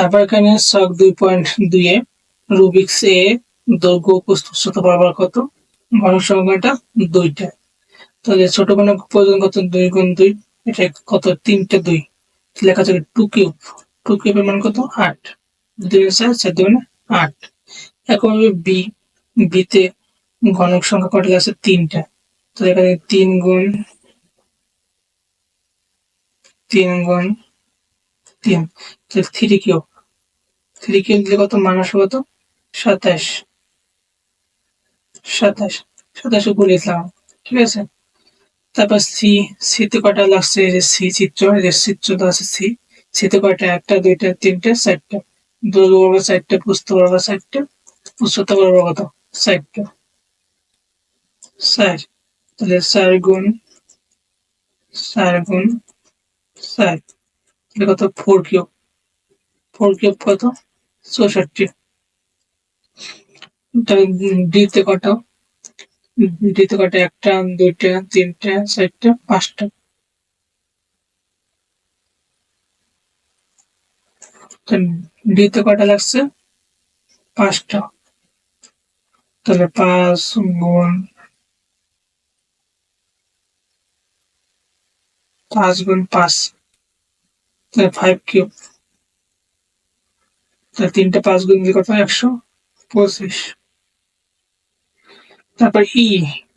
তারপর এখানে ছক দুই পয়েন্ট দুইয়ে রুবিক্স এ দৈর্ঘ্য উচ্চতা বরাবর কত? সংখ্যাটা দুইটা। তাহলে ছোট ঘনক প্রয়োজন কত? দুই গুণ দুই। এটা কত? তিনটে দুই। লেখা যাবে টু কিউব। টু কিউবের মান কত? আট। দুই চার চার দুই আট। একইভাবে বি। বিতে ঘনক সংখ্যা কটা আছে তিনটা। তো এখানে তিন গুণ তিন গুণ তিন। Three cube. থ্রি কিউব দিলে কত? মান আসবে কত সাতাশ। সাতাশ। সাতাশ উপরে ইসলাম ঠিক আছে? তারপর সি, সিতে কটা লাগছে? যে সি চিত্র যে চিত্রটা আছে সি। সিতে কটা একটা, দুইটা, তিনটা, চারটা। দৈর্ঘ্য বর্গ চারটা পুস্ত বর্গ চারটা উচ্চতা বর্গ কত? চারটা। চার। তাহলে চার গুণ চার গুণ চার। তাহলে কত? Four cube. ফোর কিউব কত? চৌষট্টি ডিতে কটা। ডিতে কটা একটা, দুইটা, তিনটা, চারটা, পাঁচটা। ডিতে কটা লাগছে? পাঁচটা। তাহলে পাঁচ গুণ পাঁচ গুণ পাঁচ, তাহলে ফাইভ কিউব তিনটা পাঁচ গুণ দিয়ে কত একশো পঁচিশ। তারপর ই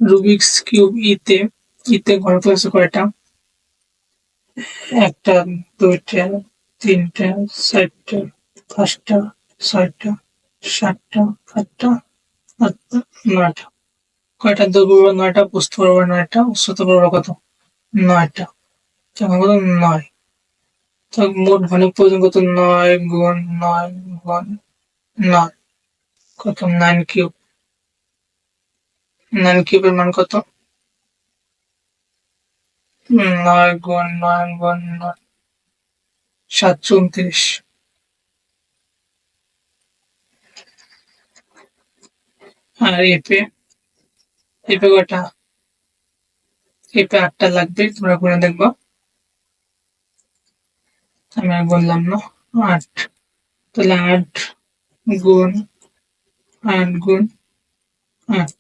রুবিক্স কিউব ইতে ইতে ঘনত্ব আছে কয়টা? একটা, দুইটা, তিনটা, চারটা, পাঁচটা, ছয়টা, সাতটা, আটটা আটটা নয়টা। কয়টা? দৈর্ঘ্য নয়টা প্রস্থ বরাবর নয়টা, উচ্চতা বরাবর কত? নয়টা। কত নয়। মোট ঘনক প্রয়োজন কত নয়, গুণ নয় গুণ নয়। কত? নাইন কিউব নাইন কিউবের মান কত? নয়, গুণ নয় গুণ নয়। সাতশো উনত্রিশ আর এপে এপে কটা এপে আটটা লাগবে, তোমরা করে দেখব। আমি আর বললাম না। আট। তাহলে আট গুণ আট গুণ, আট।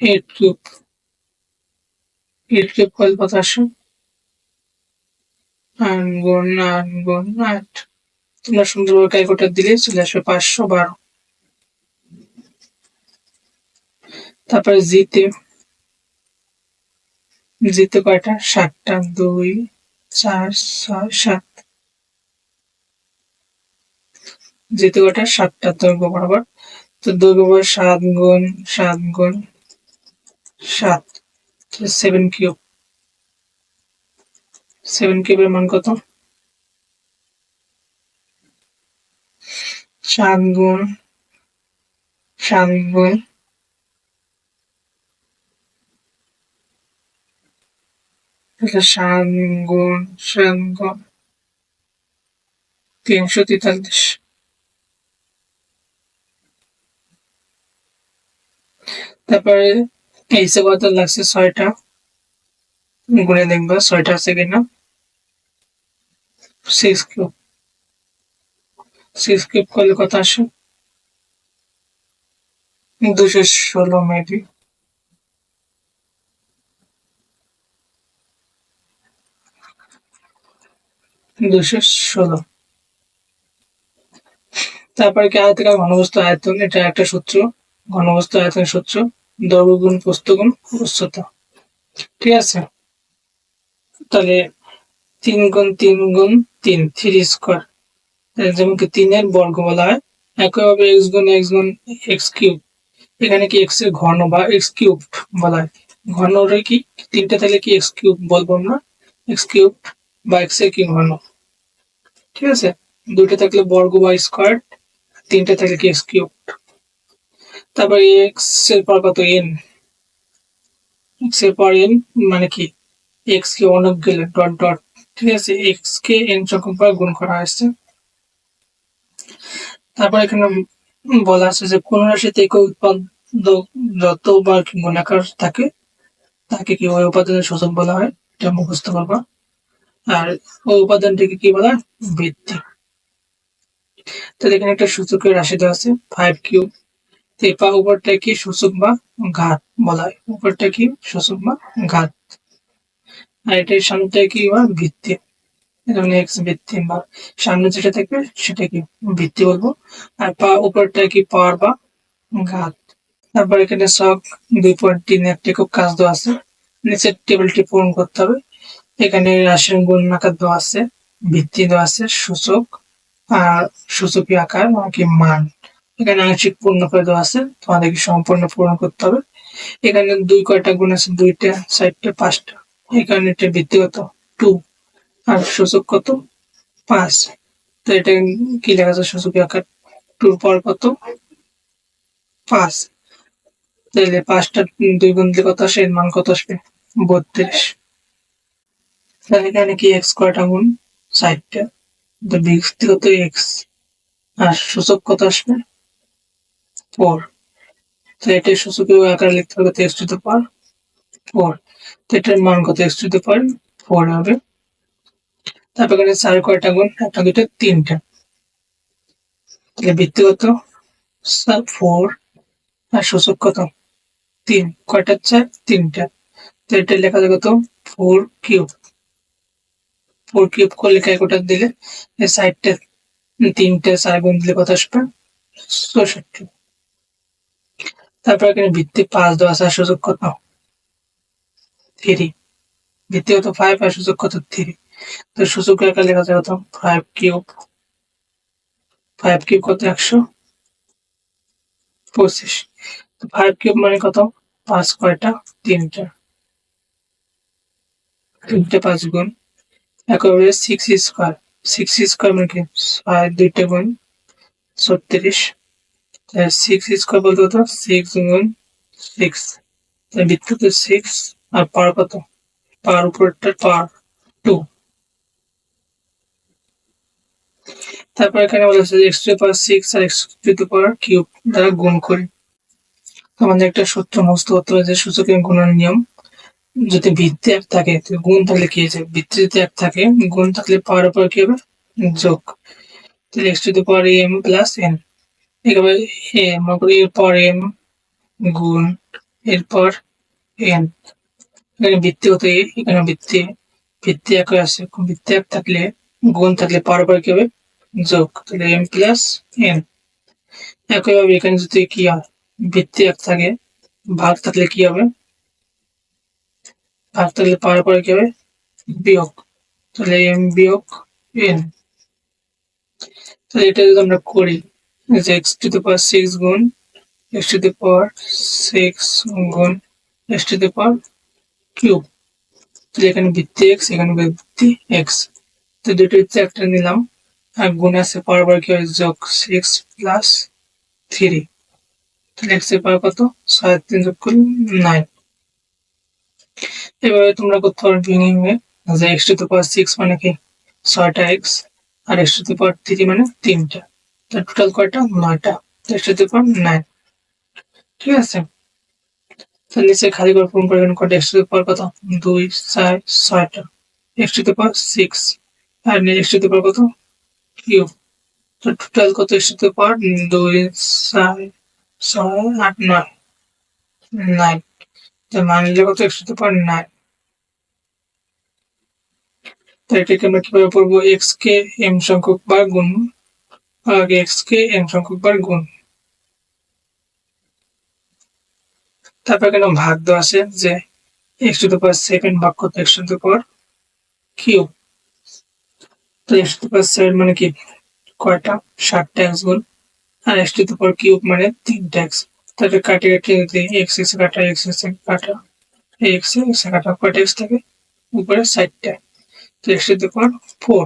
Eight cube. এইট কিউব কল কত? আসে আট গুণ আট গুণ, আট। তোমরা সুন্দরভাবে ক্যালকুলেটার দিলে চলে আসবে পাঁচশো বারো। তারপরে জিতে। জিতে কয়টা? সাতটা, দুই, চার, ছয়, সাত। যেতে ওটা সাতটা দৈর্ঘ্য বরাবর, তো দৈর্ঘ্য বরাবর সাত গুণ সাত গুণ সাত সেভেন কিউব সেভেন কিউবের মান কত? সাত গুণ সাত গুণ সাত গুণ সাত গুণ তিনশো তেতাল্লিশ। তারপরে এইসে কত লাগছে? ছয়টা। গুনে দেখবা, ছয়টা আছে কিনা? সিক্স কিউব সিক্স কিউব করলে কত আসে? দুশো ষোলো মেবি দুশো ষোলো। তারপরে কি আয়তকার ঘনবস্তু আয়তন? এটা একটা সূত্র। ঘনবস্তু আয়তন সূত্র দৈর্ঘ্য গুণ প্রস্থ গুণ উচ্চতা। ঠিক আছে? তাহলে তিন গুণ তিন গুণ তিন থ্রি স্কোয়ার যেমন কি তিনের বর্গ বলা হয় একইভাবে এক্স গুণ এক্স গুণ এক্স কিউব এখানে কি এক্সের ঘন বা এক্স কিউব বলা হয়। ঘনটা কি? তিনটে থাকলে কি এক্স কিউব বলব আমরা? এক্স কিউব বা এক্সের কি ঘন? ঠিক আছে? দুইটা থাকলে বর্গ বা স্কোয়ার তিনটে থাকলে কি এক্স কিউব তারপর এক্সের পর কত এন এক্সের পর এন মানে কি? এক্স কে অনেক গেলে ডট ডট ঠিক আছে? এক্স কে এন সংখ্যক বার গুণ করা হয়েছে। তারপর এখানে বলা আছে যে কোন রাশিতে একক উৎপাদক যতবার গুণাকার থাকে, তাকে কি ওই উপাদানের সূচক বলা হয়? এটা মুখস্থ করবা। আর ওই উপাদানটিকে কি বলা হয়? ভিত্তি তাহলে এখানে একটা সূচকের রাশি দেওয়া আছে ফাইভ কিউব এই পা উপরটা কি সূচক বা ঘাত বলা হয়। উপরটা কি সূচক বা ঘাত আর এটার সামনেটা কি বা ভিত্তি। এক্স ভিত্তি বা সামনে যেটা থাকবে সেটা কি ভিত্তি বলব। আর পা উপরটা কি পাওয়ার বা ঘাত। তারপর এখানে সব দুই পয়েন্ট তিন একটি খুব কাজ দেওয়া আছে। নিচের টেবিলটি পূরণ করতে হবে। এখানে রাশির গুণ আকার দেওয়া আছে, ভিত্তি দেওয়া আছে, সূচক আর সূচকীয় আকার কি মান। এখানে আংশিক পূর্ণ করে দেওয়া আছে, তোমাদেরকে সম্পূর্ণ পূরণ করতে হবে। এখানে দুই কয়টা গুণ আছে, দুইটা, চারটা, পাঁচটা। এখানে এটা ভিত্তিগত টু। আর সূচক কত? পাঁচ। তো এটা কি লেখা আছে? সূচকীয় আকার টুর পর কত? পাঁচ। তাহলে পাঁচটা দুই গুণ দিলে কত আসে? এর মান কত আসবে? বত্রিশ। তাহলে এখানে কি এক্স কয়টা গুণ? ষাটটা তো ব্যক্তিগত এক্স আর সূচক কত আসবে? ফোর তো এটার সূচকীয় আকারে লিখতে হবে কত x to the power four তো এটার মান কত? X to the power four হবে। তারপর এখানে চার কয়টা গুণ? একটা দুটো তিনটা। তাহলে ব্যক্তিগত ফোর আর সূচক কত? তিন। কয়টা? চার, তিনটা। তো এটা লেখা যাবে কত? ফোর কিউব ফোর কিউব করলে ক্যালকুলেটার দিলে? সাইডটা তিনটে, চার গুণ দিলে কত আসবে? চৌষট্টি। তারপর এখানে ভিত্তি পাঁচ দেওয়া আছে সুযোগ কত? থ্রি ভিত্তি কত ফাইভ আর সুযোগ কত? থ্রি তো সুযোগ একা লেখা যায় কত ফাইভ কিউব ফাইভ কিউব কত? একশো পঁচিশ। তো ফাইভ কিউব মানে কত? পাঁচ কয়টা? তিনটা। তিনটে পাঁচ গুণ। একবারে সিক্স স্কোয়ার সিক্স স্কোয়ার মানে কি? দুইটা গুণ। ছত্রিশ। সিক্স স্কোয়ার বলতে কত? সিক্স গুণ সিক্স বৃত্ততে সিক্স আর পার কত? পার উপরটা পার টু তারপর এখানে বলেছে এক্স টু পাওয়ার সিক্স আর এক্স টু পাওয়ার কিউব দ্বারা গুণ করি। আমাদের একটা সূত্র মুস্ত করতে হবে যে সূচকের গুণের নিয়ম যদি ভিত্তি এক থাকে গুণ থাকলে কি হয়েছে? ভিত্তি যদি এক থাকে। গুণ থাকলে পাওয়ার উপর কি হবে? যোগ। তাহলে x to the power m plus n একেবারে এ মনে করি এরপর এম গুণ, এরপর এন এখানে ভিত্তি হতে, এখানে ভিত্তি ভিত্তি এক আছে ভিত্তি এক থাকলে, গুণ থাকলে পাওয়ার উপর কি হবে? যোগ। তাহলে এম প্লাস এন একইভাবে এখানে যদি কি হয় ভিত্তি এক থাকে, ভাগ থাকলে কি হবে? ভাগ থাকলে পাওয়ার পরে কি হবে? বিয়োগ। তাহলে এম বিয়োগ এন তাহলে এটা যদি আমরা করি x to the power six গুণ x to the power six গুণ x to the power cube এখানে ভিত্তি এক্স এখানে ভিত্তি এক্স তো দুটো হচ্ছে একটা নিলাম, আর গুণ আছে পাওয়ার পর কি হয়? যোগ সিক্স প্লাস থ্রি তাহলে এক্সের পাওয়ার কত? ছয়, তিন যোগ করলে নাইন এভাবে তোমরা করতে পারো ভেঙে ভেঙে যে এক্স টু পাওয়ার সিক্স মানে কি? ছয়টা এক্স আর এক্স টু পাওয়ার থ্রি মানে তিনটা। টোটাল কয়টা নয়টা এক্স টু পাওয়ার নাইন ঠিক আছে তার নিচে খালি করে পূরণ করে কয়টা এক্স টু পাওয়ার কত দুই চার ছয়টা এক্স টু পাওয়ার সিক্স আর এক্স টু পাওয়ার কত কিউব তো টোটাল কত এক্স টু পাওয়ার দুই চার ছয় আট নয় নাইন তার মান কত একশো টু পাওয়ার নাইন তো এটাকে আমরা কীভাবে পড়ব এক্স কে এম সংখ্যক বার গুণ আগে এক্স কে এম সংখ্যক বার গুণ তারপর কেন ভাগ দেওয়া আছে যে x to the power seven ভাগ কত x to the power cube তো x to the power seven মানে কি কয়টা ষাটটা এক্স গুণ আর x to the power cube মানে তিনটা এক্স তাহলে কাটে কাটে যদি এক্স এক্স কাটা এক্স এক্স কাটা এক্স এক্স কাটা কয়টা এক্স থাকে উপরে সাইডটা তো x to the power four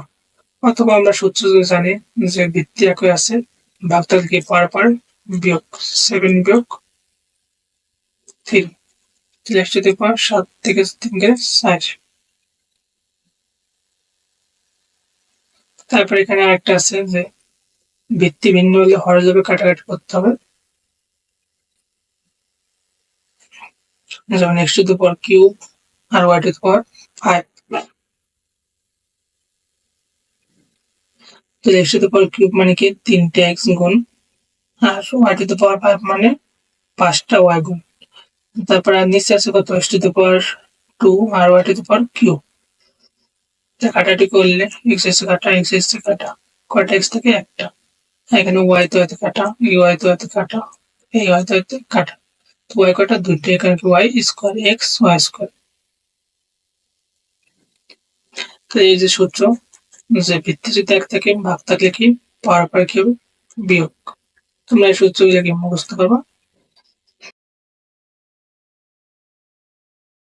অথবা আমরা সূত্র জানি যে ভিত্তি একই আছে ভাগ কি পার পার বিয়োগ সেভেন বিয়োগ থ্রি তাহলে এক্স টু দি সাত থেকে তিন গেলে ষাট তারপর এখানে আরেকটা আছে যে ভিত্তি ভিন্ন হলে হরে যাবে কাটাকাটি করতে হবে। যেমন the power cube আর y to the power তো x to the power cube মানে কি, তিনটে এক্স গুণ। আর y to the power five মানে পাঁচটা ওয়াই গুণ। তারপরে নিচে আছে কত? X to the power two R y to the power cube কাটাটি করলে এক্স এসে কাটা এক্স এসে কাটা। কয়টা এক্স থেকে? একটা। এখানে ওয়াই তো এত কাটা, এই ওয়াই তো এত কাটা, এই ওয়াই তো এত কাটা। তো ওয়াই কটা দুটো এখানে y square x y square তো এই যে সূত্র যে ভিত্তি যদি এক থাকে ভাগ থাকলে কি পাওয়ার পার কি হবে বিয়োগ। তোমরা এই সূত্রগুলো কি মুখস্থ করবা।